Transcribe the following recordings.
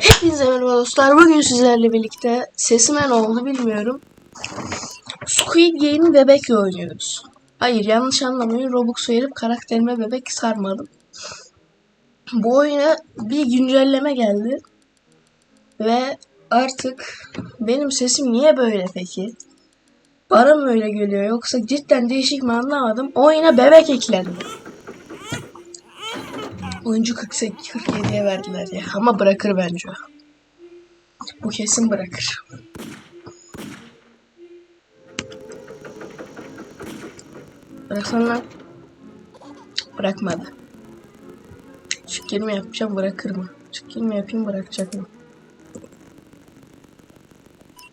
Hepinize merhaba dostlar. Bugün sizlerle birlikte sesime ne oldu bilmiyorum. Squid Game'i bebekle oynuyoruz. Hayır yanlış anlamayın. Robux verip karakterime bebek sarmadım. Bu oyuna bir güncelleme geldi. Ve artık benim sesim niye böyle peki? Bana mı öyle geliyor yoksa cidden değişik mi anlamadım. Oyuna bebek eklendi. Oyuncu 48 47'ye verdiler ya. Ama bırakır bence. Bu kesin bırakır. Bıraksan lan. Bırakmadı. Şükür mü yapacağım bırakır mı? Şükür mü yapayım bırakacak mı?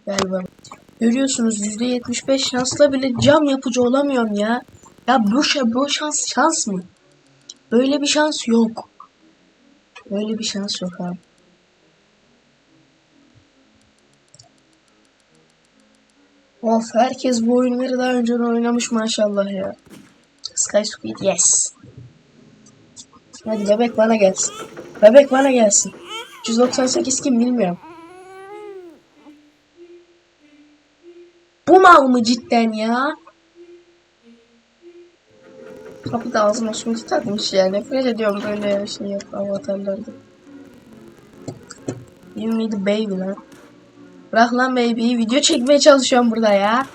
Galiba. Görüyorsunuz %75 şansla bile cam yapıcı olamıyorum ya. Ya bu, bu şans şans mı? Böyle bir şans yok. Böyle bir şans yok abi. Of herkes bu oyunları daha önceden oynamış maşallah ya. Sky Squid yes. Hadi bebek bana gelsin. Bebek bana gelsin. 398 kim bilmiyorum. Bu mal mı cidden ya? Kapıda ağzıma smoothie takmış ya. Nefret ediyorum böyle şey yap avatarlarda. You need a baby lan. Bırak lan baby'yi. Video çekmeye çalışıyorum burada ya.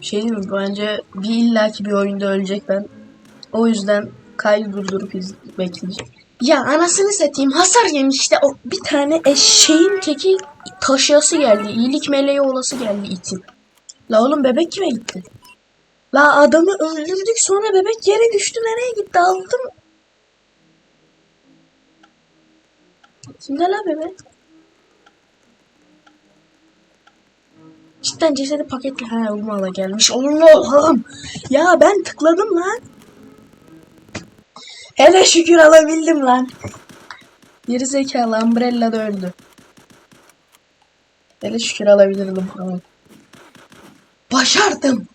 Bir şey diyeyim mi? Bence bir illaki bir oyunda ölecek ben. O yüzden kaydı durdurup bekleyeceğim. Ya anasını satayım hasar yemiş işte o bir tane eşeğin teki taşıyası geldi. İyilik meleği olası geldi itin. La oğlum bebek kime gitti? La adamı öldürdük sonra bebek yere düştü nereye gitti aldım. Kimde la bebek? Cidden cesedi paketli ha umala gelmiş. Allah'ım. Ya ben tıkladım lan. Hele şükür alabildim lan. Geri zekalı Umbrella da öldü. Hele şükür alabilirdim falan. Başardım.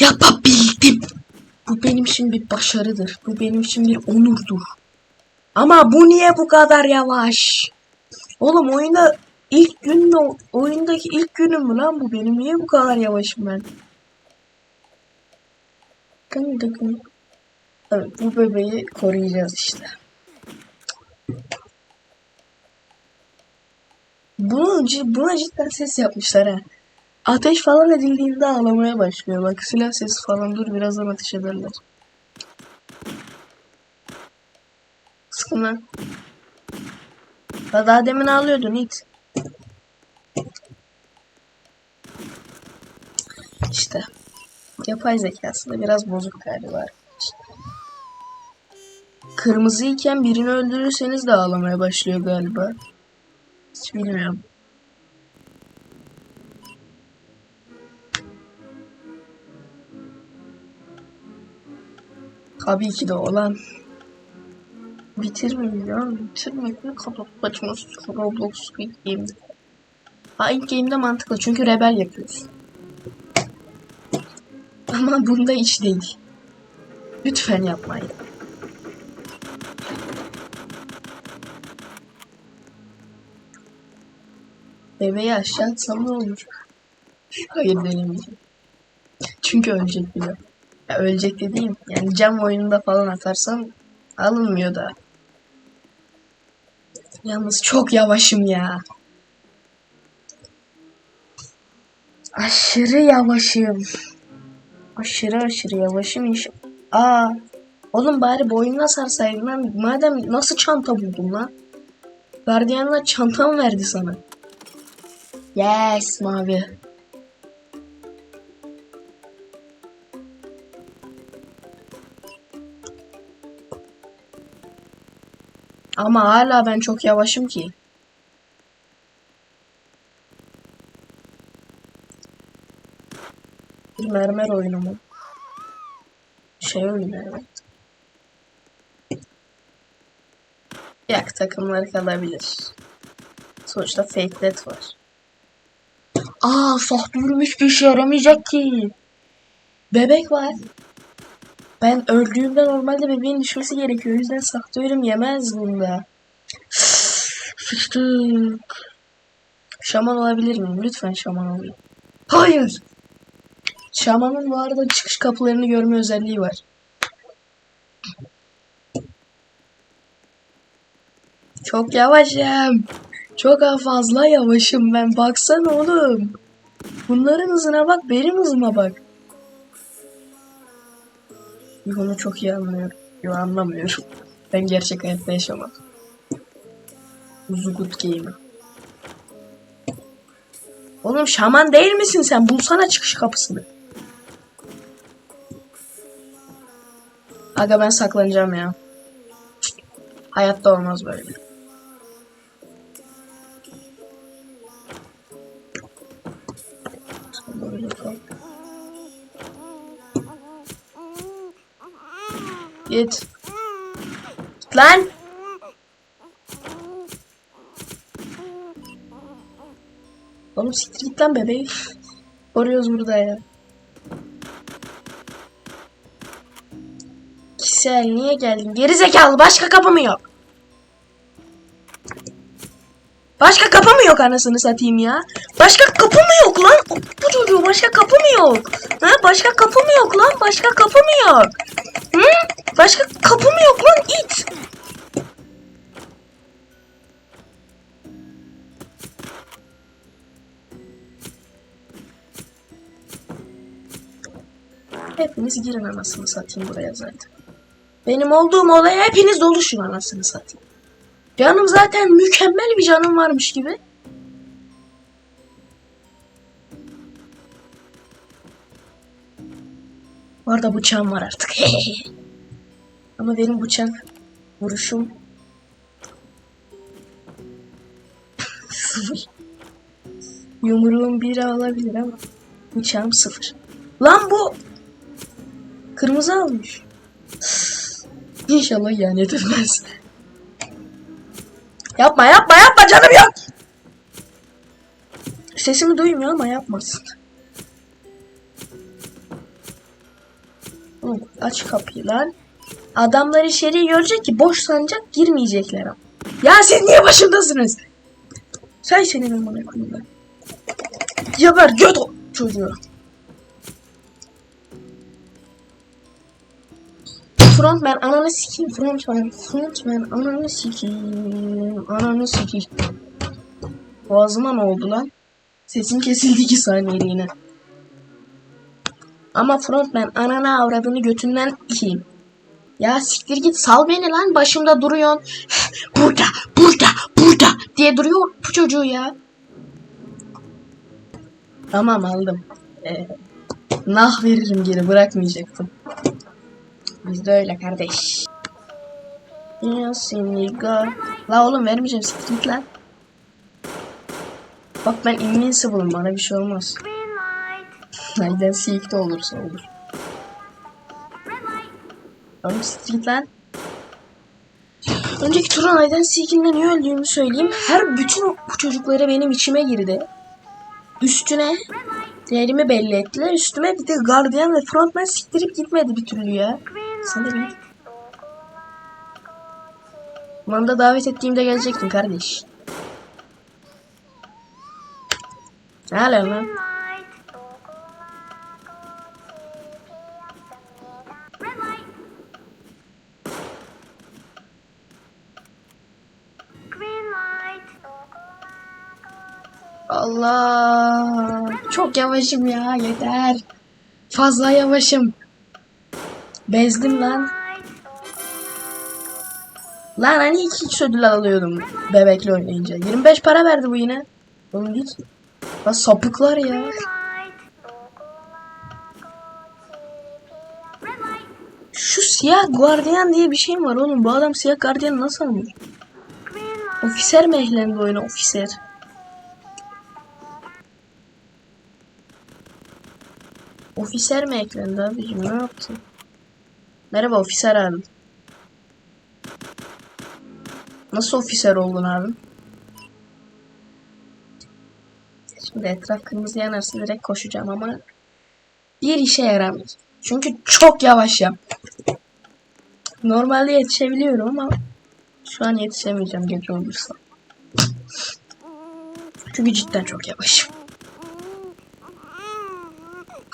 Yapabildim. Bu benim için bir başarıdır. Bu benim için bir onurdur. Ama bu niye bu kadar yavaş? Oğlum oyunda ilk gün? Oyundaki ilk günüm mü lan bu benim? Niye bu kadar yavaşım ben? Evet bu bebeği koruyacağız işte. Bunu, buna cidden ses yapmışlar ha. Ateş falan edildiğinde ağlamaya başlıyor. Bak silah sesi falan dur birazdan ateş ederler. Sıkın lan. Ya daha demin ağlıyordun it. İşte. Yapay zekasında biraz bozuk galiba. Kırmızı iken birini öldürürseniz de ağlamaya başlıyor galiba. Hiç bilmiyorum. Tabii ki de olan. Bitirmeyin ya. Bitirmek ne kadar saçma Roblox Squid Game'de. Ha ilk game'de mantıklı çünkü rebel yapıyoruz. Ama bunda hiç değil. Lütfen yapmayın. Bebeği aşağı atsam ne olur? Hayır denemeyeceğim. Çünkü ölecek bile. Ya ölecek dediğim yani cam oyununda falan atarsam alınmıyor da. Yalnız çok yavaşım ya. Aşırı yavaşım. Aşırı aşırı yavaşım iş. Aa. Oğlum bari boynuna sarsaydın lan. Madem nasıl çanta buldun lan? Gardiyanlar çanta mı verdi sana? Yes mavi. Ama hala ben çok yavaşım ki. Bir mermer oyunu mu? Şey oyunu evet. Yak takımları kalabilir. Sonuçta fake death var. Aa sahte yürümüş bir işe yaramayacak ki. Bebek var. Ben öldüğümde normalde bebeğin düşmesi gerekiyor. O yüzden sahte ölüm yemez bunda. Sıçtık. Şaman olabilir miyim? Lütfen şaman olayım. Hayır. Şamanın bu arada çıkış kapılarını görme özelliği var. Çok yavaşım. Çok fazla yavaşım ben. Baksana oğlum. Bunların hızına bak, benim hızıma bak. Bunu çok iyi anlıyorum. Yo anlamıyorum. Ben gerçek hayatta yaşamam. Zugut Game'i. Oğlum şaman değil misin sen? Bulsana çıkış kapısını. Aga ben saklanacağım ya. Hayatta olmaz. Böyle Git. Git lan. Oğlum siktir git lan bebeği. Koruyoruz burada ya. Kisel niye geldin? Geri zekalı başka kapı mı yok? Başka kapı mı yok anasını satayım ya? Başka kapı mı yok lan? Bu çocuğu başka kapı mı yok? Ha? Başka kapı mı yok lan? Başka kapı mı yok? Hı? Başka kapı mı yok lan? İt. Hepiniz girin anasını satayım buraya zaten. Benim olduğum olaya hepiniz doluşun anasını satayım. Canım zaten mükemmel bir canım varmış gibi. Orada bıçağım var artık. Ama benim bıçak vuruşum sıfır. Yumruğum biri alabilir ama bıçağım sıfır. Lan bu kırmızı almış. İnşallah ihanet etmez. Yapma yapma yapma canım yok. Sesimi duymuyor ama yapmasın. Aç kapıyı lan. Adamlar içeriye görecek ki boş sancak girmeyecekler ama. Ya siz niye başındasınız? Sen senin amına koyayım ben. Geber göt o çocuğu. Frontman ananı sikeyim frontman frontman ananı sikeyim ananı sikeyim Boğazıma ne oldu lan? Sesim kesildi iki saniyeliğine. Ama frontman anana avradını götünden ikeyim. Ya siktir git sal beni lan başımda duruyorsun. burada burada burada diye duruyor bu çocuğu ya. Tamam aldım. Ee, nah veririm geri bırakmayacaktım. Bizde öyle kardeş. Yasinliga. La oğlum vermeyeceğim siktir git lan. Bak ben invincible'ım bana bir şey olmaz. Nereden seek de olursa olur. Oğlum lan. Önceki turun Ayden Seek'inde niye öldüğümü söyleyeyim. Her bütün bu çocukları benim içime girdi. Üstüne değerimi belli ettiler. Üstüme bir de gardiyan ve frontman siktirip gitmedi bir türlü ya. Sen de bil. Manda davet ettiğimde gelecektin kardeş. Ne alaka lan? Allah. Çok yavaşım ya yeter. Fazla yavaşım. Bezdim lan. Lan hani kişi ödül alıyordum bebekle oynayınca. 25 para verdi bu yine. Oğlum git. Lan sapıklar ya. Şu siyah gardiyan diye bir şey var oğlum? Bu adam siyah gardiyan nasıl almış? Ofiser mi eklendi oyuna ofiser? Ofiser mi eklendi abicim ne yaptın? Merhaba ofiser abi. Nasıl ofiser oldun abi? Şimdi etraf kırmızı yanarsa direkt koşacağım ama bir işe yaramayacak. Çünkü çok yavaşım. Normalde yetişebiliyorum ama şu an yetişemeyeceğim gece olursa. Çünkü cidden çok yavaşım.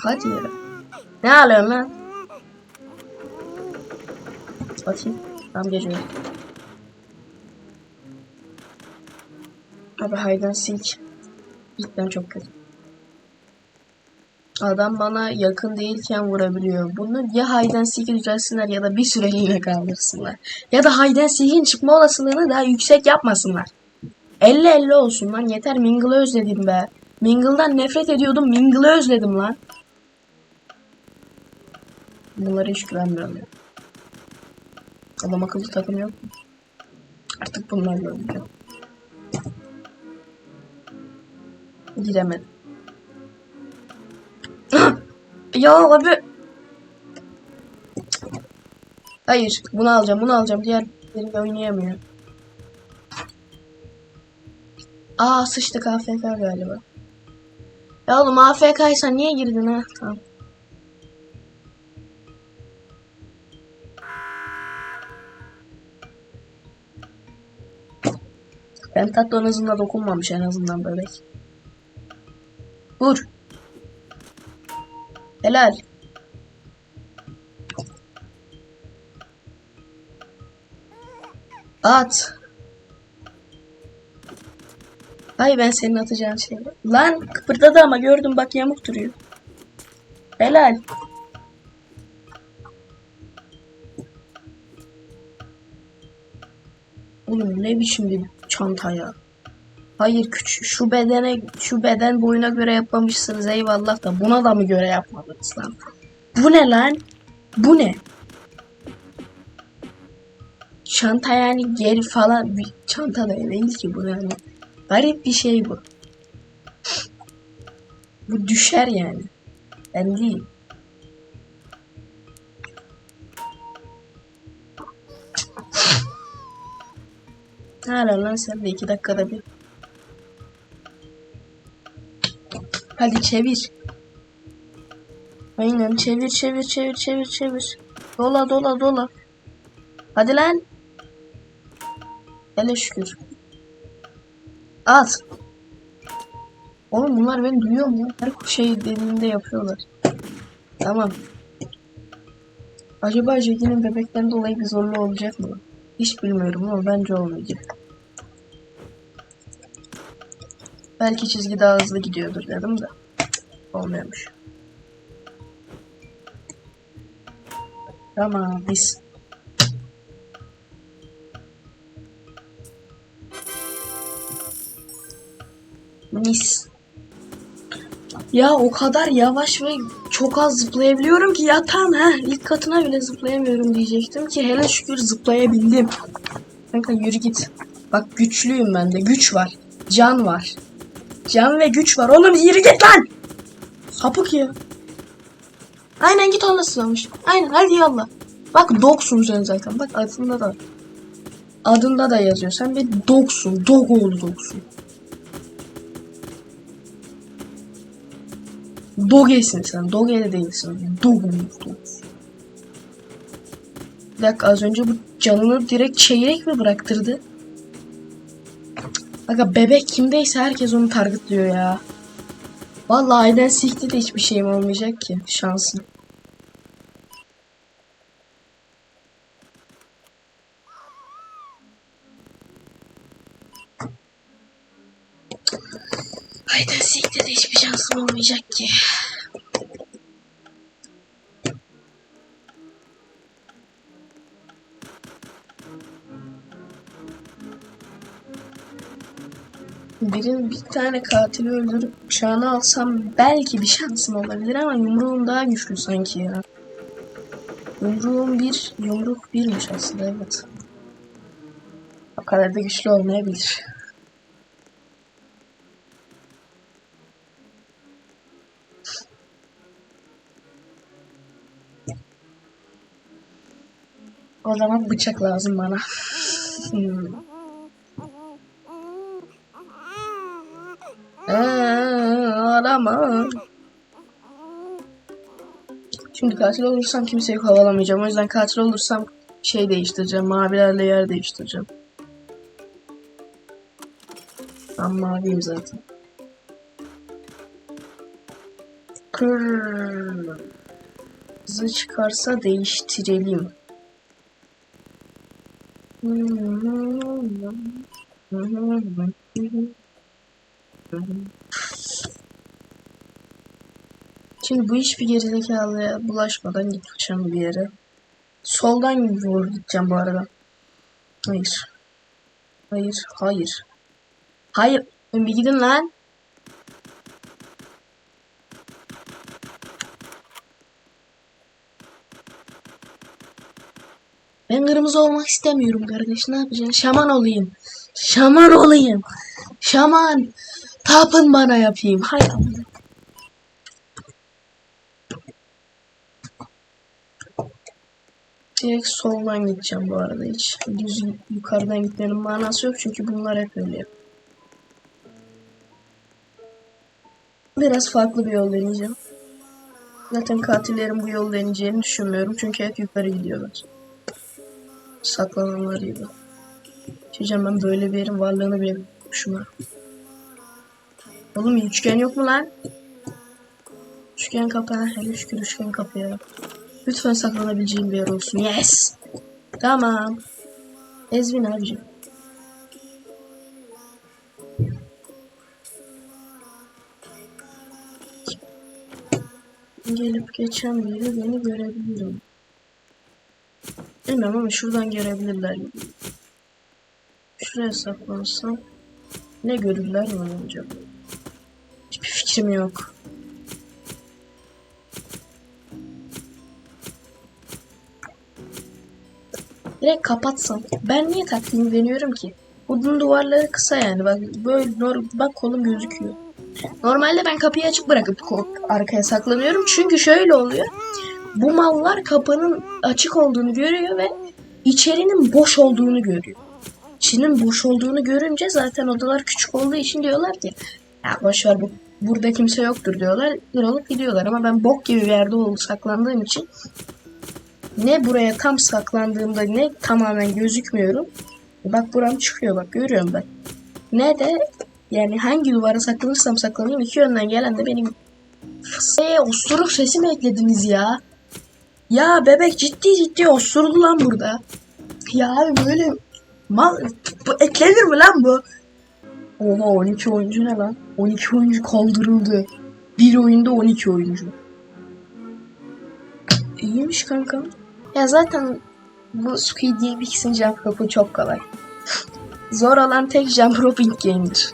Ya. Ne alıyorsun lan? Tam gece yok. Abi and seek. Cidden çok kötü. Adam bana yakın değilken vurabiliyor. Bunu ya hide and seek'i düzelsinler ya da bir süreliğine kaldırsınlar. Ya da hide and seek'in çıkma olasılığını daha yüksek yapmasınlar. 50-50 olsun lan yeter Mingle'ı özledim be. Mingle'dan nefret ediyordum Mingle'ı özledim lan. Bunlara hiç güvenmiyorum. Adam akıllı takım yok mu? Artık bunlarla oynayacağım. Giremedim. ya abi. Hayır, bunu alacağım, bunu alacağım. Diğerleriyle oynayamıyor. Aa sıçtık AFK galiba. Ya oğlum AFK'ysan niye girdin ha? Tamam. Pentaton hızına dokunmamış en azından bebek. Vur. Helal. At. Ay ben senin atacağın şey. Lan kıpırdadı ama gördüm bak yamuk duruyor. Helal. Oğlum ne biçim bir çanta ya. Hayır küçük şu bedene şu beden boyuna göre yapmamışsınız eyvallah da buna da mı göre yapmadınız lan? Bu ne lan? Bu ne? Çanta yani geri falan bir çanta da değil ki bu yani. Garip bir şey bu. Bu düşer yani. Ben değil. Hala lan sen de iki dakikada bir. Hadi çevir. Aynen çevir çevir çevir çevir çevir. Dola dola dola. Hadi lan. Hele şükür. At. Oğlum bunlar beni duyuyor mu? Her şey dediğinde yapıyorlar. Tamam. Acaba Jackie'nin bebekten dolayı bir zorlu olacak mı? Hiç bilmiyorum ama bence olmayacak. Belki çizgi daha hızlı gidiyordur dedim de. Olmuyormuş. Tamam biz. Mis. Ya o kadar yavaş ve çok az zıplayabiliyorum ki yatağın ha ilk katına bile zıplayamıyorum diyecektim ki hele şükür zıplayabildim. Kanka yürü git. Bak güçlüyüm ben de güç var. Can var. Can ve güç var. Oğlum yürü git lan. Sapık ya. Aynen git onunla sığınmış. Aynen hadi yallah. Bak dogsun sen zaten. Bak adında da. Adında da yazıyor. Sen bir dogsun. Dog oğlu dogsun. Doge'sin sen. Doge de değilsin. Dogsun. Bir dakika az önce bu canını direkt çeyrek mi bıraktırdı? Aga bebek kimdeyse herkes onu targetliyor ya. Vallahi ayden sikti de hiçbir şeyim olmayacak ki. Şansım. Ayden sikti de hiçbir şansım olmayacak ki. Birin bir tane katili öldürüp bıçağını alsam belki bir şansım olabilir ama yumruğum daha güçlü sanki ya. Yumruğum bir, yumruk birmiş aslında evet. O kadar da güçlü olmayabilir. O zaman bıçak lazım bana. Hmm. Ee, arama. Şimdi katil olursam kimseyi kovalamayacağım. O yüzden katil olursam şey değiştireceğim. Mavilerle yer değiştireceğim. Ben maviyim zaten. Kırmızı çıkarsa değiştirelim. Şimdi bu hiçbir gerizekalıya bulaşmadan gideceğim bir yere. Soldan vur gideceğim bu arada. Hayır. Hayır, hayır. Hayır. Bir gidin lan. Ben kırmızı olmak istemiyorum kardeş. Ne yapacaksın? Şaman olayım. Şaman olayım. Şaman. Tapın bana yapayım. Hay. Direkt soldan gideceğim bu arada hiç. Düz yukarıdan gitmenin manası yok çünkü bunlar hep öyle. Biraz farklı bir yol deneyeceğim. Zaten katillerin bu yol deneyeceğini düşünmüyorum çünkü hep yukarı gidiyorlar. Saklananlarıyla. Diyeceğim ben böyle bir yerin varlığını bile şuna. Oğlum üçgen yok mu lan? Üçgen kapı. Hele şükür üçgen kapı ya. Lütfen saklanabileceğim bir yer olsun. Yes. Tamam. Ezvin abicim. Gelip geçen biri beni görebilir mi? Bilmiyorum ama şuradan görebilirler gibi. Şuraya saklansam ne görürler mi acaba? Hiçbir fikrim yok. Direkt kapatsam. Ben niye taktiğimi deniyorum ki? Bunun duvarları kısa yani. Bak böyle bak kolum gözüküyor. Normalde ben kapıyı açık bırakıp arkaya saklanıyorum. Çünkü şöyle oluyor. Bu mallar kapının açık olduğunu görüyor ve içerinin boş olduğunu görüyor. İçinin boş olduğunu görünce zaten odalar küçük olduğu için diyorlar ki ya boş ver bu burada kimse yoktur diyorlar. Olup gidiyorlar ama ben bok gibi bir yerde olup saklandığım için ne buraya tam saklandığımda ne tamamen gözükmüyorum. Bak buram çıkıyor bak görüyorum ben. Ne de yani hangi duvara saklanırsam saklanayım iki yönden gelen de benim Eee osuruk sesi mi eklediniz ya? Ya bebek ciddi ciddi osurdu lan burada. Ya böyle mal bu eklenir mi lan bu? Oha 12 oyuncu ne lan? 12 oyuncu kaldırıldı. Bir oyunda 12 oyuncu. İyiymiş kanka. Ya zaten bu Squid Game X'in jump rope'u çok kolay. Zor olan tek jump rope ilk game'dir.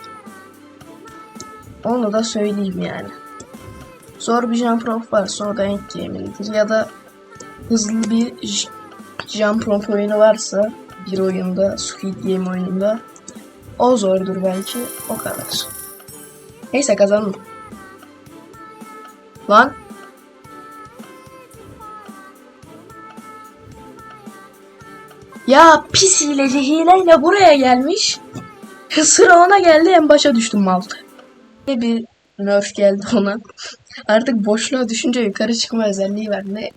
Onu da söyleyeyim yani. Zor bir jump rope varsa o da ilk game'indir. Ya da hızlı bir jump rope oyunu varsa bir oyunda, Squid Game oyununda o zordur belki. O kadar. Neyse kazandım. Lan Ya pis hileci hileyle buraya gelmiş. Sıra ona geldi en başa düştüm mal. Bir nerf geldi ona. Artık boşluğa düşünce yukarı çıkma özelliği var. Ne?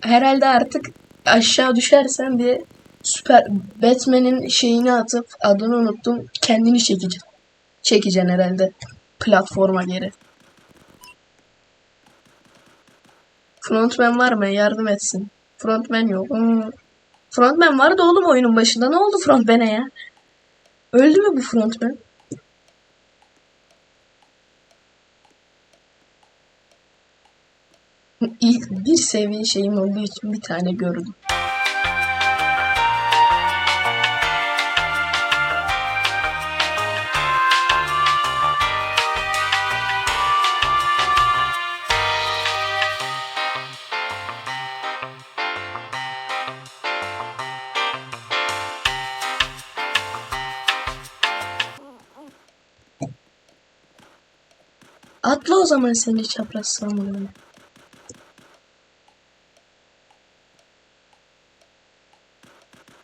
Herhalde artık aşağı düşersen bir süper Batman'in şeyini atıp adını unuttum. Kendini çekeceksin. Çekeceksin herhalde platforma geri. Frontman var mı? Yardım etsin. Frontman yok. Hmm. Frontman vardı oğlum oyunun başında. Ne oldu frontman'e ya? Öldü mü bu frontman? İlk bir seviye şeyim olduğu için bir tane gördüm. Atla o zaman seni çapraz samurum.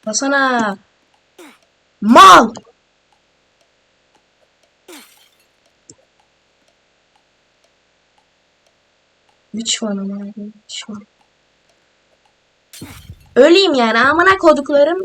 Basana. Mal. Üç vanım abi. Üç vanım. Öleyim yani amına koduklarım.